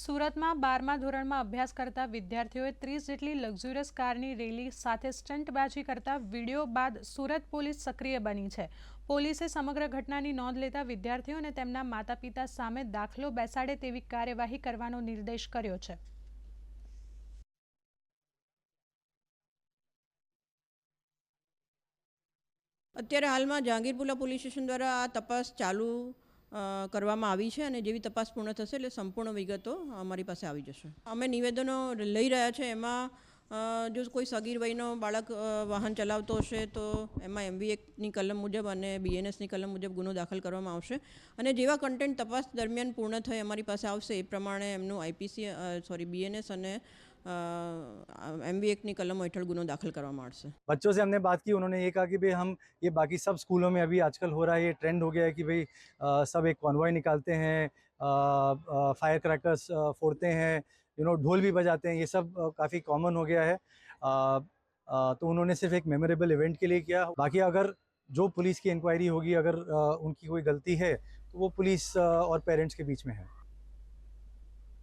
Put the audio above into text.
સુરતમાં બારમા ધોરણમાં અભ્યાસ કરતા વિદ્યાર્થીઓએ ત્રીસ જેટલી લક્ઝુરિયસ કારની રેલી સાથે સ્ટંટબાજી કરતા વીડિયો બાદ સુરત પોલીસ સક્રિય બની છે. પોલીસે સમગ્ર ઘટનાની નોંધ લેતા વિદ્યાર્થીઓ અને તેમના માતા પિતા સામે દાખલો બેસાડે તેવી કાર્યવાહી કરવાનો નિર્દેશ કર્યો છે. અત્યારે હાલમાં જહાંગીરપુરા પોલીસ સ્ટેશન દ્વારા આ તપાસ ચાલુ કરવામાં આવી છે અને જેવી તપાસ પૂર્ણ થશે એટલે સંપૂર્ણ વિગતો અમારી પાસે આવી જશે. અમે નિવેદનો લઈ રહ્યા છે. એમાં જો કોઈ સગીર વયનો બાળક વાહન ચલાવતો હશે તો એમાં એમવી એકની કલમ મુજબ અને બીએનએસની કલમ મુજબ ગુનો દાખલ કરવામાં આવશે. અને જેવા કન્ટેન્ટ તપાસ દરમિયાન પૂર્ણ થઈ અમારી પાસે આવશે એ પ્રમાણે એમનું આઈપીસી સોરી, બીએનએસ અને એમવી એકની કલમો હેઠળ ગુનો દાખલ કરવામાં આવશે बच्चों से हमने बात की उन्होंने ये कहा कि भाई हम ये बाकी सब स्कूलों में अभी आजकल हो रहा है ये ट्रेंड हो गया है कि भाई अ, सब एक कॉन्वॉय निकालते हैं फायर क्रैकर्स फोड़ते हैं यू नो ढोल भी बजाते हैं ये सब काफ़ी कॉमन हो गया है अ, अ, तो उन्होंने सिर्फ एक मेमोरेबल इवेंट के लिए किया बाकी अगर जो पुलिस की इंक्वायरी होगी अगर अ, उनकी कोई गलती है तो वो पुलिस अ, और पेरेंट्स के बीच में है